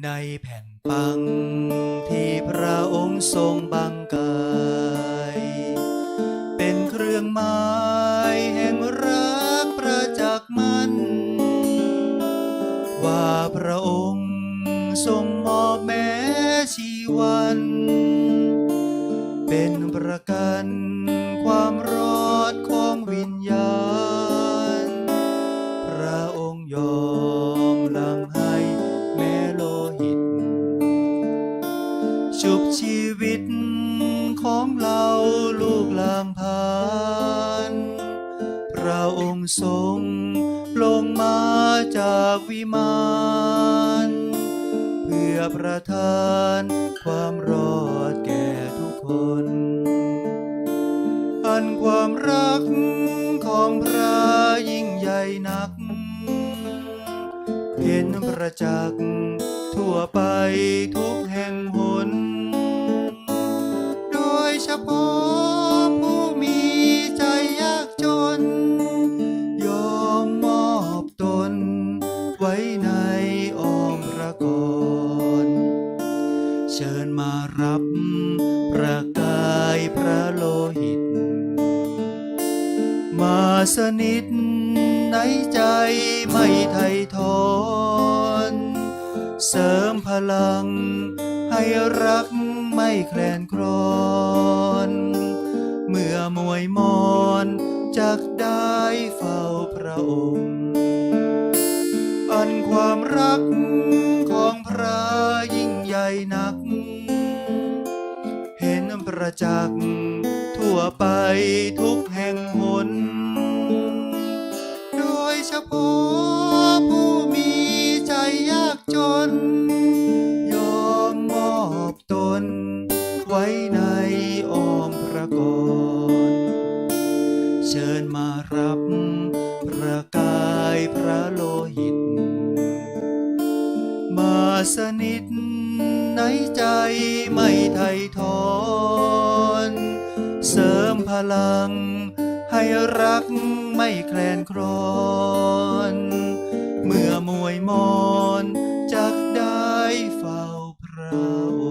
ในแผ่นปังที่พระองค์ทรงบังกาย เป็นเครื่องหมายแห่งรักประจักษ์มันว่าพระองค์ทรงมอบแม้ชีวัน เป็นประกันความรอดของวิญญาณางพาน พระองค์ทรงลงมาจากวิมานเพื่อประทานความรอดแก่ทุกคน อันความรักของพระยิ่งใหญ่นัก เห็นประจักษ์ทั่วไปทุกแห่งห เชิญมารับประกายพระโลหิต มาสนิทในใจไม่ไทยทอน เสริมพลังให้รักไม่แคลนคลอน เมื่อมวยมอนจักได้เฝ้าพระองค์ อันความรัก ประจักษ์ทั่วไปทุกแห่งหน โดยเฉพาะผู้มีใจยากจน ยอมมอบตน ไว้ในอ้อมพระกรเชิญมารับประกายพระโลหิต มาสนิทในใจไม่ไทยทอ ลัง ให้รักไม่แคลนครอนเมื่อมวยมอนจักได้เฝ้าพระ